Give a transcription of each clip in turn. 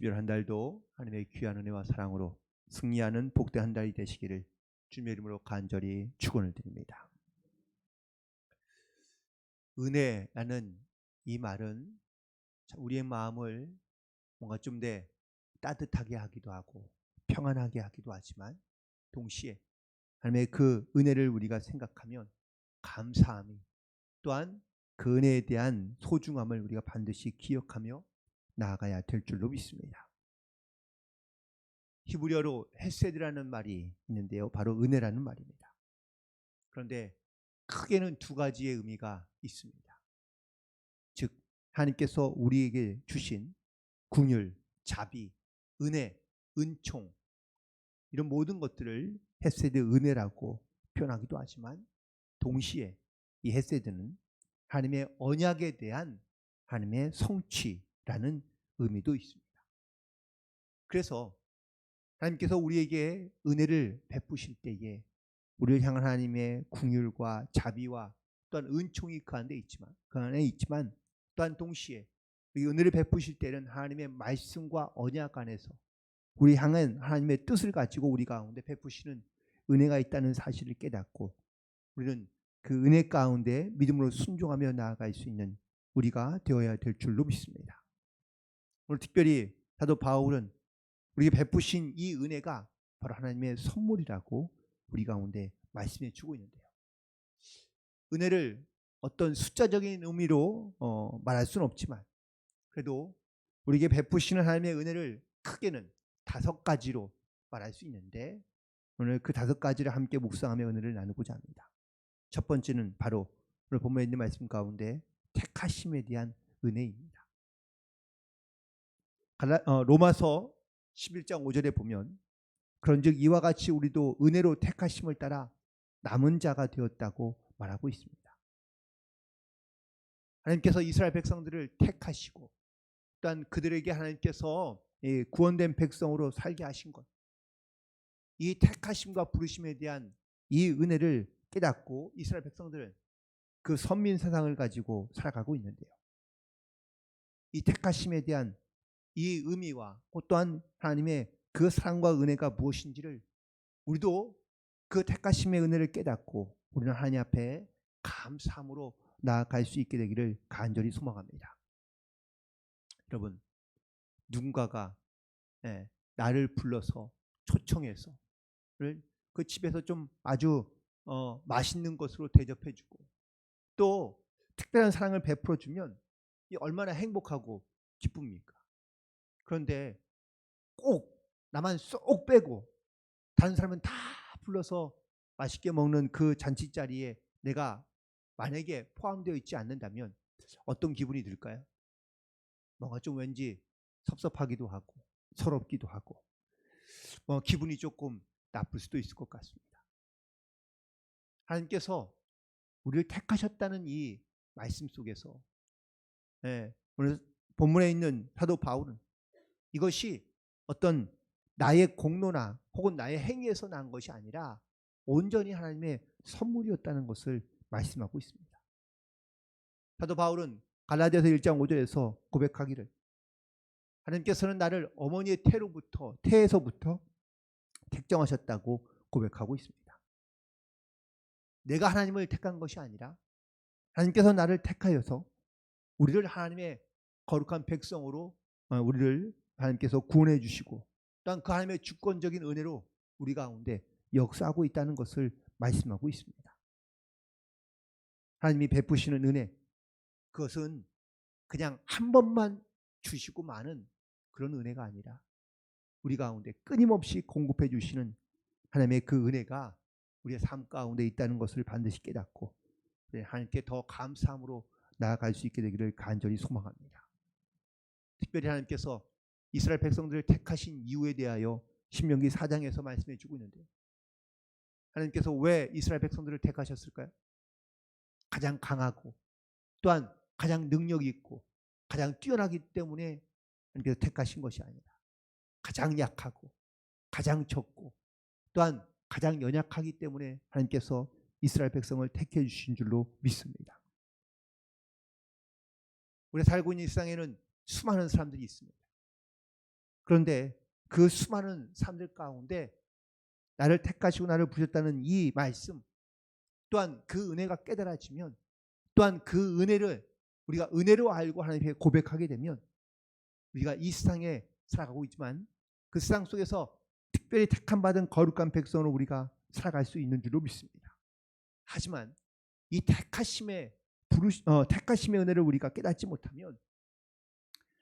특별 한 달도 하나님의 귀한 은혜와 사랑으로 승리하는 복된 한 달이 되시기를 주님의 이름으로 간절히 축원을 드립니다. 은혜라는 이 말은 우리의 마음을 뭔가 좀 더 따뜻하게 하기도 하고 평안하게 하기도 하지만 동시에 하나님의 그 은혜를 우리가 생각하면 감사함이 또한 그 은혜에 대한 소중함을 우리가 반드시 기억하며 나아가야 될 줄로 믿습니다. 히브리어로 헤세드라는 말이 있는데요. 바로 은혜라는 말입니다. 그런데 크게는 두 가지의 의미가 있습니다. 즉 하나님께서 우리에게 주신 궁율, 자비, 은혜, 은총 이런 모든 것들을 헤세드 은혜라고 표현하기도 하지만 동시에 이 헤세드는 하나님의 언약에 대한 하나님의 성취 라는 의미도 있습니다. 그래서 하나님께서 우리에게 은혜를 베푸실 때에 우리를 향한 하나님의 궁율과 자비와 또한 은총이 그 안에 있지만 그 안에 있지만 또한 동시에 이 은혜를 베푸실 때는 하나님의 말씀과 언약 안에서 우리 향한 하나님의 뜻을 가지고 우리 가운데 베푸시는 은혜가 있다는 사실을 깨닫고 우리는 그 은혜 가운데 믿음으로 순종하며 나아갈 수 있는 우리가 되어야 될 줄로 믿습니다. 오늘 특별히 사도 바울은 우리에게 베푸신 이 은혜가 바로 하나님의 선물이라고 우리 가운데 말씀해 주고 있는데요. 은혜를 어떤 숫자적인 의미로 어, 말할 수는 없지만 그래도 우리에게 베푸시는 하나님의 은혜를 크게는 다섯 가지로 말할 수 있는데 오늘 그 다섯 가지를 함께 묵상하며 은혜를 나누고자 합니다. 첫 번째는 바로 오늘 본문에 있는 말씀 가운데 택하심에 대한 은혜입니다. 어, 로마서 11장 5절에 보면 그런즉 이와 같이 우리도 은혜로 택하심을 따라 남은 자가 되었다고 말하고 있습니다. 하나님께서 이스라엘 백성들을 택하시고 또한 그들에게 하나님께서 구원된 백성으로 살게 하신 것. 이 택하심과 부르심에 대한 이 은혜를 깨닫고 이스라엘 백성들은 그 선민 세상을 가지고 살아가고 있는데요. 이 택하심에 대한 이 의미와 또한 하나님의 그 사랑과 은혜가 무엇인지를 우리도 그 택하심의 은혜를 깨닫고 우리는 하나님 앞에 감사함으로 나아갈 수 있게 되기를 간절히 소망합니다. 여러분 누군가가 예, 나를 불러서 초청해서 그 집에서 좀 아주 어, 맛있는 것으로 대접해주고 또 특별한 사랑을 베풀어주면 얼마나 행복하고 기쁩니까? 그런데 꼭 나만 쏙 빼고 다른 사람은 다 불러서 맛있게 먹는 그 잔치 자리에 내가 만약에 포함되어 있지 않는다면 어떤 기분이 들까요? 뭔가 좀 왠지 섭섭하기도 하고 서럽기도 하고 뭐 기분이 조금 나쁠 수도 있을 것 같습니다. 하나님께서 우리를 택하셨다는 이 말씀 속에서 예, 오늘 본문에 있는 사도 바울은 이것이 어떤 나의 공로나 혹은 나의 행위에서 난 것이 아니라 온전히 하나님의 선물이었다는 것을 말씀하고 있습니다. 사도 바울은 갈라디아서 1장 5절에서 고백하기를 하나님께서는 나를 어머니의 태로부터 태에서부터 택정하셨다고 고백하고 있습니다. 내가 하나님을 택한 것이 아니라 하나님께서 나를 택하여서 우리를 하나님의 거룩한 백성으로 어, 우리를 하나님께서 구원해 주시고 또한 그 하나님의 주권적인 은혜로 우리 가운데 역사하고 있다는 것을 말씀하고 있습니다. 하나님이 베푸시는 은혜 그것은 그냥 한 번만 주시고 마는 그런 은혜가 아니라 우리 가운데 끊임없이 공급해 주시는 하나님의 그 은혜가 우리의 삶 가운데 있다는 것을 반드시 깨닫고 하나님께 더 감사함으로 나아갈 수 있게 되기를 간절히 소망합니다. 특별히 하나님께서 이스라엘 백성들을 택하신 이유에 대하여 신명기 4장에서 말씀해 주고 있는데요. 하나님께서 왜 이스라엘 백성들을 택하셨을까요? 가장 강하고 또한 가장 능력 있고 가장 뛰어나기 때문에 하나님께서 택하신 것이 아니라 가장 약하고 가장 적고 또한 가장 연약하기 때문에 하나님께서 이스라엘 백성을 택해 주신 줄로 믿습니다. 우리 살고 있는 세상에는 수많은 사람들이 있습니다. 그런데 그 수많은 사람들 가운데 나를 택하시고 나를 부르셨다는 이 말씀 또한 그 은혜가 깨달아지면 또한 그 은혜를 우리가 은혜로 알고 하나님께 고백하게 되면 우리가 이 세상에 살아가고 있지만 그 세상 속에서 특별히 택함 받은 거룩한 백성으로 우리가 살아갈 수 있는 줄로 믿습니다. 하지만 이 택하심의 부르 어, 택하심의 은혜를 우리가 깨닫지 못하면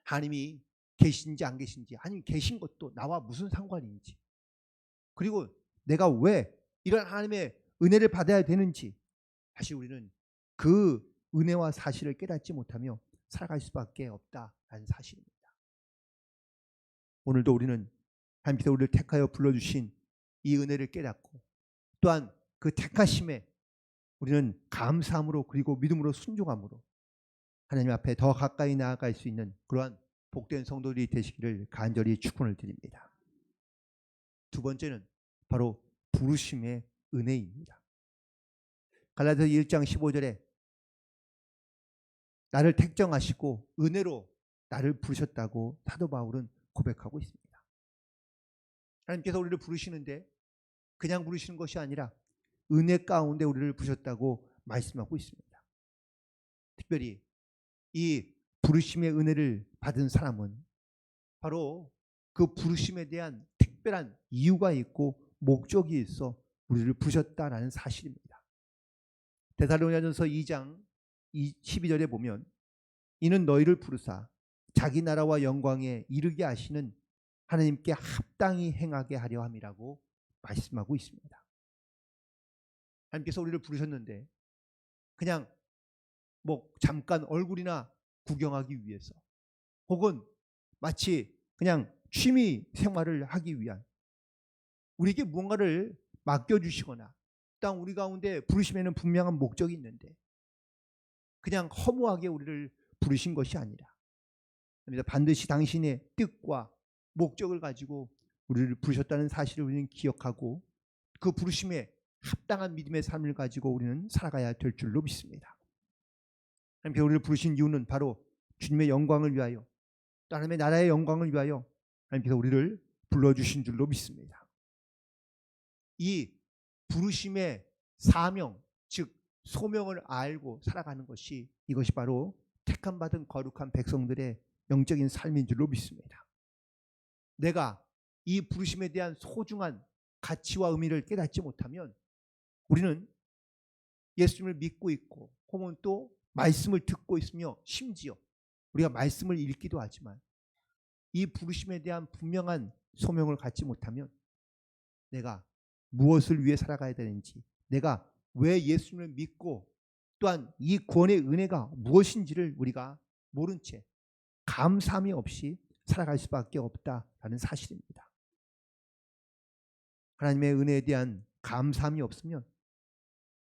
하나님이 계신지 안 계신지 하나님 계신 것도 나와 무슨 상관인지 그리고 내가 왜 이런 하나님의 은혜를 받아야 되는지 사실 우리는 그 은혜와 사실을 깨닫지 못하며 살아갈 수밖에 없다라는 사실입니다. 오늘도 우리는 하나님께서 우리를 택하여 불러주신 이 은혜를 깨닫고 또한 그 택하심에 우리는 감사함으로 그리고 믿음으로 순종함으로 하나님 앞에 더 가까이 나아갈 수 있는 그러한 복된 성도들이 되시기를 간절히 축원을 드립니다. 두 번째는 바로 부르심의 은혜입니다. 갈라디아서 1장 15절에 나를 택정하시고 은혜로 나를 부르셨다고 사도 바울은 고백하고 있습니다. 하나님께서 우리를 부르시는데 그냥 부르시는 것이 아니라 은혜 가운데 우리를 부르셨다고 말씀하고 있습니다. 특별히 이 부르심의 은혜를 받은 사람은 바로 그 부르심에 대한 특별한 이유가 있고 목적이 있어 우리를 부르셨다라는 사실입니다. 데살로니가전서 2장 12절에 보면 이는 너희를 부르사 자기 나라와 영광에 이르게 하시는 하나님께 합당히 행하게 하려 함이라고 말씀하고 있습니다. 하나님께서 우리를 부르셨는데 그냥 뭐 잠깐 얼굴이나 구경하기 위해서 혹은 마치 그냥 취미 생활을 하기 위한 우리에게 무언가를 맡겨주시거나 땅 우리 가운데 부르심에는 분명한 목적이 있는데 그냥 허무하게 우리를 부르신 것이 아니라 반드시 당신의 뜻과 목적을 가지고 우리를 부르셨다는 사실을 우리는 기억하고 그 부르심에 합당한 믿음의 삶을 가지고 우리는 살아가야 될 줄로 믿습니다. 하나님께 우리를 부르신 이유는 바로 주님의 영광을 위하여 또 하나님의 나라의 영광을 위하여 하나님께서 우리를 불러주신 줄로 믿습니다. 이 부르심의 사명, 즉 소명을 알고 살아가는 것이 이것이 바로 택함 받은 거룩한 백성들의 영적인 삶인 줄로 믿습니다. 내가 이 부르심에 대한 소중한 가치와 의미를 깨닫지 못하면 우리는 예수님을 믿고 있고 혹은 또 말씀을 듣고 있으며 심지어 우리가 말씀을 읽기도 하지만 이 부르심에 대한 분명한 소명을 갖지 못하면 내가 무엇을 위해 살아가야 되는지 내가 왜 예수님을 믿고 또한 이 구원의 은혜가 무엇인지를 우리가 모른 채 감사함이 없이 살아갈 수밖에 없다라는 사실입니다. 하나님의 은혜에 대한 감사함이 없으면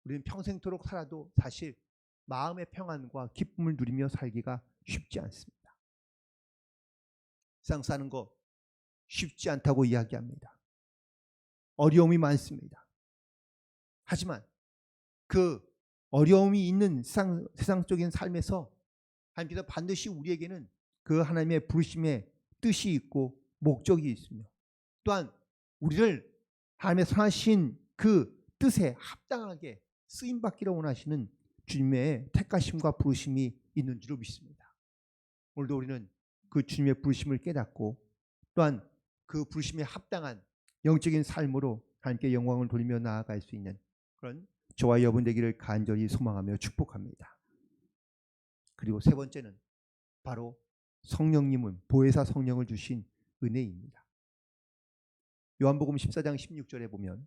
우리는 평생토록 살아도 사실 마음의 평안과 기쁨을 누리며 살기가 쉽지 않습니다. 세상 사는 거 쉽지 않다고 이야기합니다. 어려움이 많습니다. 하지만 그 어려움이 있는 세상, 세상적인 삶에서 하나님께서 반드시 우리에게는 그 하나님의 부르심의 뜻이 있고 목적이 있으며 또한 우리를 하나님의 선하신 그 뜻에 합당하게 쓰임 받기를 원하시는 주님의 택하심과 부르심이 있는 줄로 믿습니다. 오늘도 우리는 그 주님의 부르심을 깨닫고 또한 그 부르심에 합당한 영적인 삶으로 하나님께 영광을 돌리며 나아갈 수 있는 그런 저와 여러분 되기를 간절히 소망하며 축복합니다. 그리고 세 번째는 바로 성령님은 보혜사 성령을 주신 은혜입니다. 요한복음 14장 16절에 보면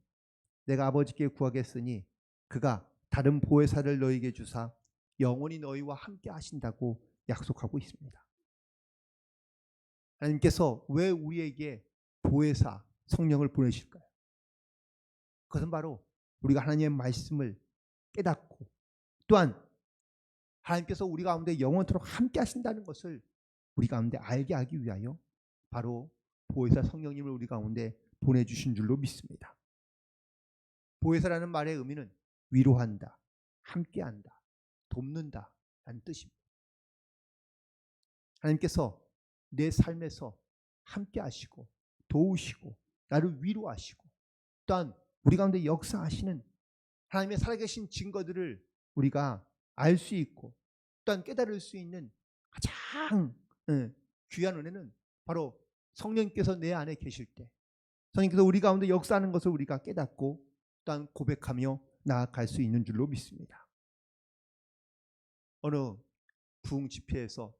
내가 아버지께 구하겠으니 그가 다른 보혜사를 너에게 주사 영원히 너희와 함께 하신다고 약속하고 있습니다. 하나님께서 왜 우리에게 보혜사 성령을 보내실까요? 그것은 바로 우리가 하나님의 말씀을 깨닫고 또한 하나님께서 우리 가운데 영원토록 함께 하신다는 것을 우리 가운데 알게 하기 위하여 바로 보혜사 성령님을 우리 가운데 보내주신 줄로 믿습니다. 보혜사라는 말의 의미는 위로한다, 함께한다, 돕는다 라는 뜻입니다. 하나님께서 내 삶에서 함께 하시고 도우시고 나를 위로하시고 또한 우리 가운데 역사하시는 하나님의 살아계신 증거들을 우리가 알 수 있고 또한 깨달을 수 있는 가장 예, 귀한 은혜는 바로 성령께서 내 안에 계실 때 성령께서 우리 가운데 역사하는 것을 우리가 깨닫고 또한 고백하며 나아갈 수 있는 줄로 믿습니다. 어느 부흥 집회에서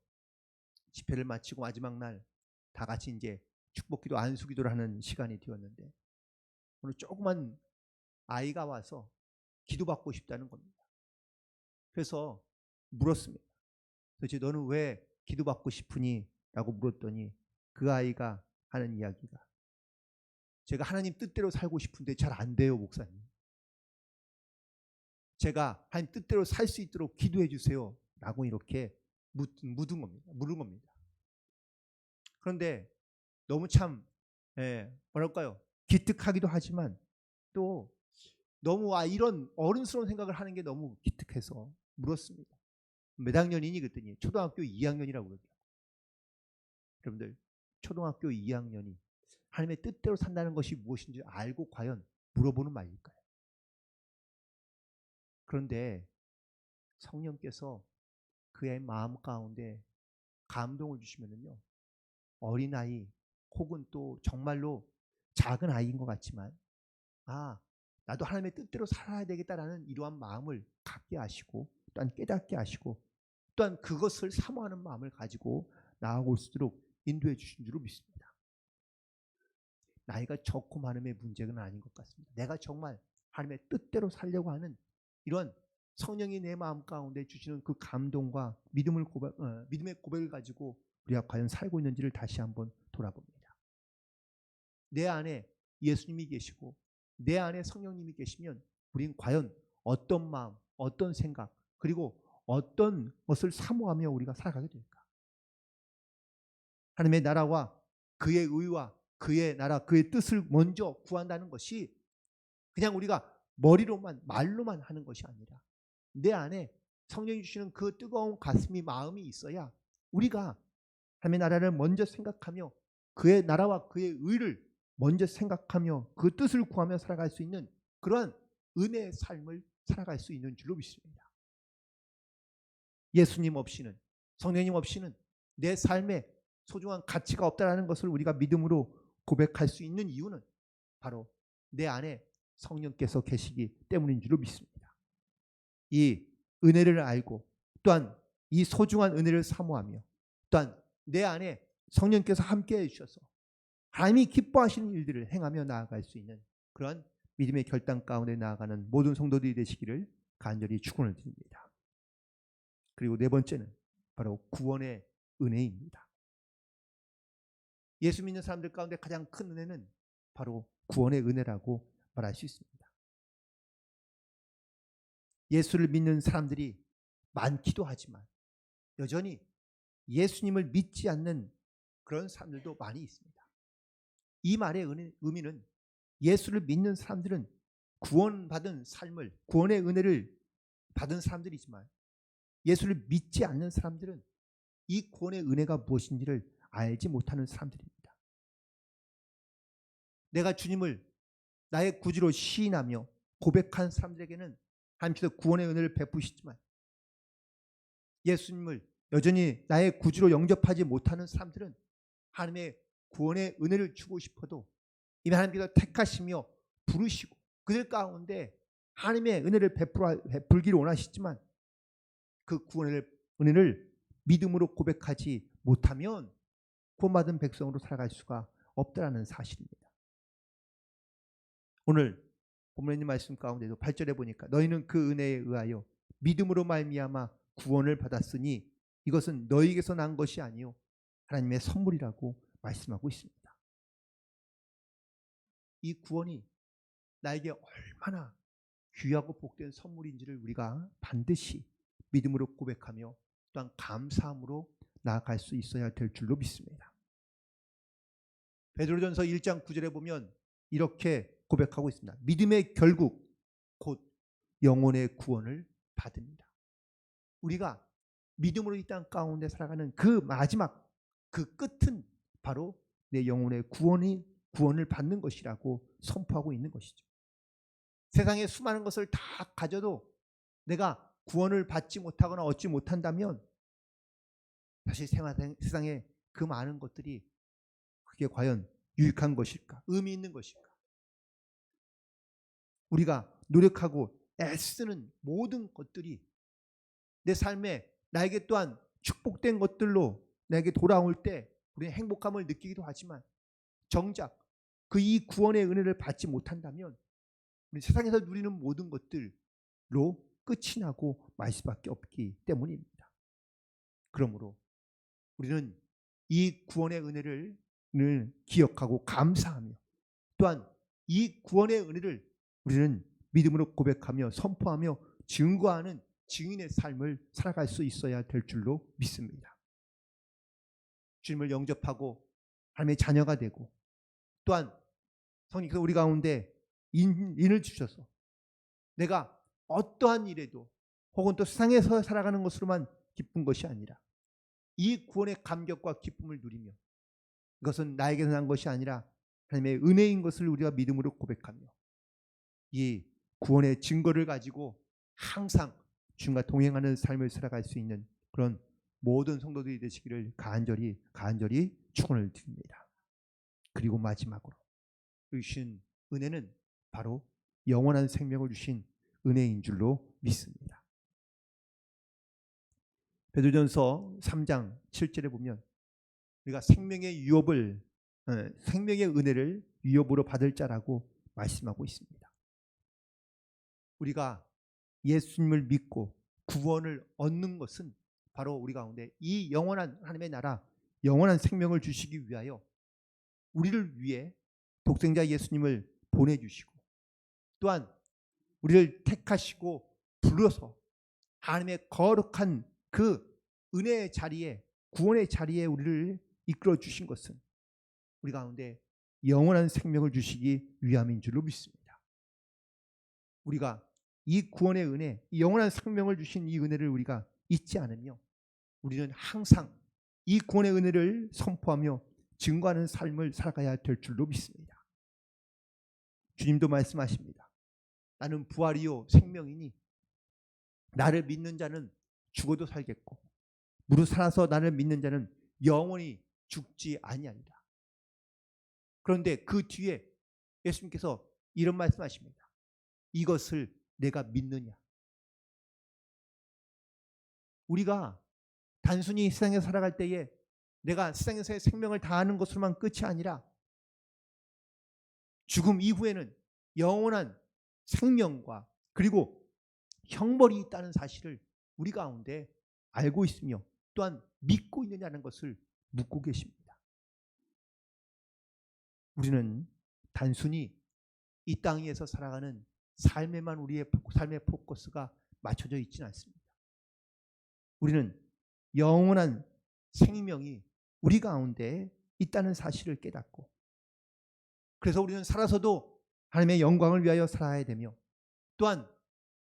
집회를 마치고 마지막 날 다 같이 이제 축복기도 안수기도를 하는 시간이 되었는데 어느 조그만 아이가 와서 기도받고 싶다는 겁니다. 그래서 물었습니다. 도대체 너는 왜 기도받고 싶으니? 라고 물었더니 그 아이가 하는 이야기가 제가 하나님 뜻대로 살고 싶은데 잘 안 돼요, 목사님. 제가 하나님 뜻대로 살 수 있도록 기도해 주세요. 라고 이렇게 묻은 겁니다. 물은 겁니다. 그런데 너무 참, 예, 뭐랄까요. 기특하기도 하지만 또 너무 아, 이런 어른스러운 생각을 하는 게 너무 기특해서 물었습니다. 몇 학년이니 그랬더니 초등학교 2학년이라고 그러더라고요. 여러분들 초등학교 2학년이 하나님의 뜻대로 산다는 것이 무엇인지 알고 과연 물어보는 말일까요? 그런데 성령께서 그의 마음 가운데 감동을 주시면은요 어린아이 혹은 또 정말로 작은 아이인 것 같지만 아 나도 하나님의 뜻대로 살아야 되겠다라는 이러한 마음을 갖게 하시고 또한 깨닫게 하시고 또한 그것을 사모하는 마음을 가지고 나아올 수 있도록 인도해 주신 줄로 믿습니다. 나이가 적고 많음의 문제는 아닌 것 같습니다. 내가 정말 하나님의 뜻대로 살려고 하는 이런 성령이 내 마음 가운데 주시는 그 감동과 믿음을 고백, 어, 믿음의 고백을 가지고 우리가 과연 살고 있는지를 다시 한번 돌아봅니다. 내 안에 예수님이 계시고 내 안에 성령님이 계시면 우리는 과연 어떤 마음, 어떤 생각, 그리고 어떤 것을 사모하며 우리가 살아가게 될까? 하나님의 나라와 그의 의와 그의 나라, 그의 뜻을 먼저 구한다는 것이 그냥 우리가 머리로만, 말로만 하는 것이 아니라 내 안에 성령이 주시는 그 뜨거운 가슴이 마음이 있어야 우리가 하나님의 나라를 먼저 생각하며 그의 나라와 그의 의를 먼저 생각하며 그 뜻을 구하며 살아갈 수 있는 그러한 은혜의 삶을 살아갈 수 있는 줄로 믿습니다. 예수님 없이는 성령님 없이는 내 삶에 소중한 가치가 없다라는 것을 우리가 믿음으로 고백할 수 있는 이유는 바로 내 안에 성령께서 계시기 때문인 줄로 믿습니다. 이 은혜를 알고 또한 이 소중한 은혜를 사모하며 또한 내 안에 성령께서 함께 해주셔서 하나님이 기뻐하시는 일들을 행하며 나아갈 수 있는 그런 믿음의 결단 가운데 나아가는 모든 성도들이 되시기를 간절히 축원을 드립니다. 그리고 네 번째는 바로 구원의 은혜입니다. 예수 믿는 사람들 가운데 가장 큰 은혜는 바로 구원의 은혜라고 말할 수 있습니다. 예수를 믿는 사람들이 많기도 하지만 여전히 예수님을 믿지 않는 그런 사람들도 많이 있습니다. 이 말의 의미는 예수를 믿는 사람들은 구원받은 삶을 구원의 은혜를 받은 사람들이지만 예수를 믿지 않는 사람들은 이 구원의 은혜가 무엇인지를 알지 못하는 사람들입니다. 내가 주님을 나의 구주로 시인하며 고백한 사람들에게는 하나님께서 구원의 은혜를 베푸시지만 예수님을 여전히 나의 구주로 영접하지 못하는 사람들은 하나님의 구원의 은혜를 주고 싶어도 이미 하나님께서 택하시며 부르시고 그들 가운데 하나님의 은혜를 베풀기를 원하시지만 그 구원의 은혜를 믿음으로 고백하지 못하면 구원받은 백성으로 살아갈 수가 없다라는 사실입니다. 오늘 본문의 말씀 가운데도 8절에 보니까 너희는 그 은혜에 의하여 믿음으로 말미암아 구원을 받았으니 이것은 너희에게서 난 것이 아니요 하나님의 선물이라고 말씀하고 있습니다. 이 구원이 나에게 얼마나 귀하고 복된 선물인지를 우리가 반드시 믿음으로 고백하며 또한 감사함으로 나아갈 수 있어야 될 줄로 믿습니다. 베드로전서 1장 9절에 보면 이렇게 고백하고 있습니다. 믿음의 결국 곧 영혼의 구원을 받습니다. 우리가 믿음으로 이 땅 가운데 살아가는 그 마지막 그 끝은 바로 내 영혼의 구원이 구원을 받는 것이라고 선포하고 있는 것이죠. 세상에 수많은 것을 다 가져도 내가 구원을 받지 못하거나 얻지 못한다면 사실 세상에 그 많은 것들이 그게 과연 유익한 것일까? 의미 있는 것일까? 우리가 노력하고 애쓰는 모든 것들이 내 삶에 나에게 또한 축복된 것들로 나에게 돌아올 때 우리는 행복감을 느끼기도 하지만 정작 그 이 구원의 은혜를 받지 못한다면 우리 세상에서 누리는 모든 것들로 끝이 나고 말 수밖에 없기 때문입니다. 그러므로 우리는 이 구원의 은혜를 늘 기억하고 감사하며 또한 이 구원의 은혜를 우리는 믿음으로 고백하며 선포하며 증거하는 증인의 삶을 살아갈 수 있어야 될 줄로 믿습니다. 주님을 영접하고 하나님의 자녀가 되고 또한 성령께서 우리 가운데 인, 인을 주셔서 내가 어떠한 일에도 혹은 또 세상에서 살아가는 것으로만 기쁜 것이 아니라 이 구원의 감격과 기쁨을 누리며 이것은 나에게서 난 것이 아니라 하나님의 은혜인 것을 우리가 믿음으로 고백하며 이 구원의 증거를 가지고 항상 주님과 동행하는 삶을 살아갈 수 있는 그런 모든 성도들이 되시기를 간절히 간절히 축원을 드립니다. 그리고 마지막으로 주신 은혜는 바로 영원한 생명을 주신 은혜인 줄로 믿습니다. 베드로전서 3장 7절에 보면 우리가 생명의 유업을 어, 생명의 은혜를 유업으로 받을 자라고 말씀하고 있습니다. 우리가 예수님을 믿고 구원을 얻는 것은 바로 우리 가운데 이 영원한 하나님의 나라 영원한 생명을 주시기 위하여 우리를 위해 독생자 예수님을 보내주시고 또한 우리를 택하시고 불러서 하나님의 거룩한 그 은혜의 자리에 구원의 자리에 우리를 이끌어 주신 것은 우리 가운데 영원한 생명을 주시기 위함인 줄로 믿습니다. 우리가 이 구원의 은혜, 이 영원한 생명을 주신 이 은혜를 우리가 잊지 않으며 우리는 항상 이 구원의 은혜를 선포하며 증거하는 삶을 살아가야 될 줄로 믿습니다. 주님도 말씀하십니다. 나는 부활이요 생명이니 나를 믿는 자는 죽어도 살겠고 무릇 살아서 나를 믿는 자는 영원히 죽지 아니하리라. 그런데 그 뒤에 예수님께서 이런 말씀하십니다. 이것을 내가 믿느냐? 우리가 단순히 세상에 살아갈 때에 내가 세상에서의 생명을 다하는 것으로만 끝이 아니라 죽음 이후에는 영원한 생명과 그리고 형벌이 있다는 사실을 우리 가운데 알고 있으며 또한 믿고 있느냐는 것을 묻고 계십니다. 우리는 단순히 이땅 위에서 살아가는 삶에만 우리의 삶의 포커스가 맞춰져 있지는 않습니다. 우리는 영원한 생명이 우리 가운데 있다는 사실을 깨닫고 그래서 우리는 살아서도 하나님의 영광을 위하여 살아야 되며 또한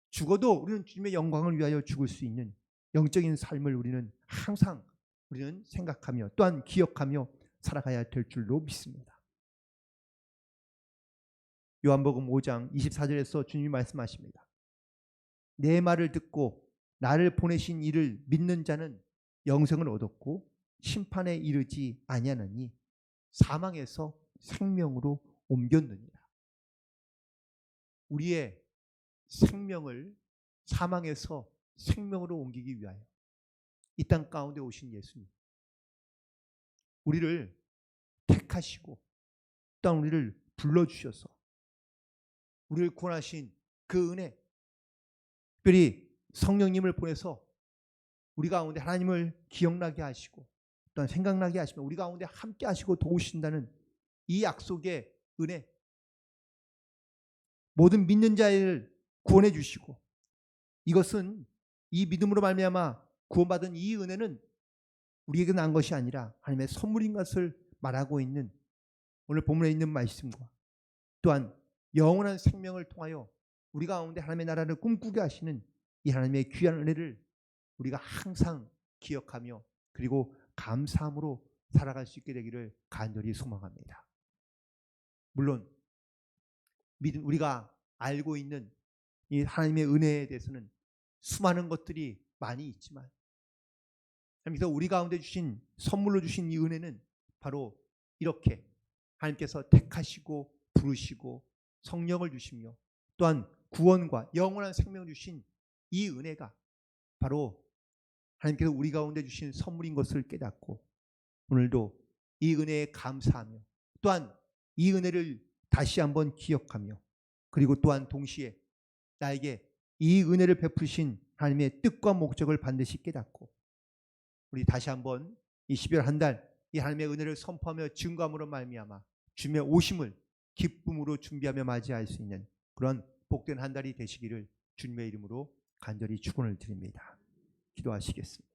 죽어도 우리는 주님의 영광을 위하여 죽을 수 있는 영적인 삶을 우리는 항상 우리는 생각하며 또한 기억하며 살아가야 될 줄로 믿습니다. 요한복음 5장 24절에서 주님이 말씀하십니다. 내 말을 듣고 나를 보내신 이를 믿는 자는 영생을 얻었고 심판에 이르지 아니하느니 사망에서 생명으로 옮겼느니라. 우리의 생명을 사망에서 생명으로 옮기기 위하여 이 땅 가운데 오신 예수님. 우리를 택하시고 또한 우리를 불러주셔서 우리를 구원하신 그 은혜 특별히 성령님을 보내서 우리 가운데 하나님을 기억나게 하시고 또한 생각나게 하시며 우리 가운데 함께 하시고 도우신다는 이 약속의 은혜 모든 믿는 자를 구원해 주시고 이것은 이 믿음으로 말미암아 구원받은 이 은혜는 우리에게 난 것이 아니라 하나님의 선물인 것을 말하고 있는 오늘 본문에 있는 말씀과 또한 영원한 생명을 통하여 우리 가운데 하나님의 나라를 꿈꾸게 하시는 이 하나님의 귀한 은혜를 우리가 항상 기억하며 그리고 감사함으로 살아갈 수 있게 되기를 간절히 소망합니다. 물론 믿음 우리가 알고 있는 이 하나님의 은혜에 대해서는 수많은 것들이 많이 있지만 하나님께서 우리 가운데 주신 선물로 주신 이 은혜는 바로 이렇게 하나님께서 택하시고 부르시고 성령을 주시며 또한 구원과 영원한 생명 주신 이 은혜가 바로 하나님께서 우리 가운데 주신 선물인 것을 깨닫고 오늘도 이 은혜에 감사하며 또한 이 은혜를 다시 한번 기억하며 그리고 또한 동시에 나에게 이 은혜를 베푸신 하나님의 뜻과 목적을 반드시 깨닫고 우리 다시 한번 이 12월 한 달 이 하나님의 은혜를 선포하며 증거함으로 말미암아 주님의 오심을 기쁨으로 준비하며 맞이할 수 있는 그런 복된 한 달이 되시기를 주님의 이름으로 간절히 축원을 드립니다. 기도하시겠습니다.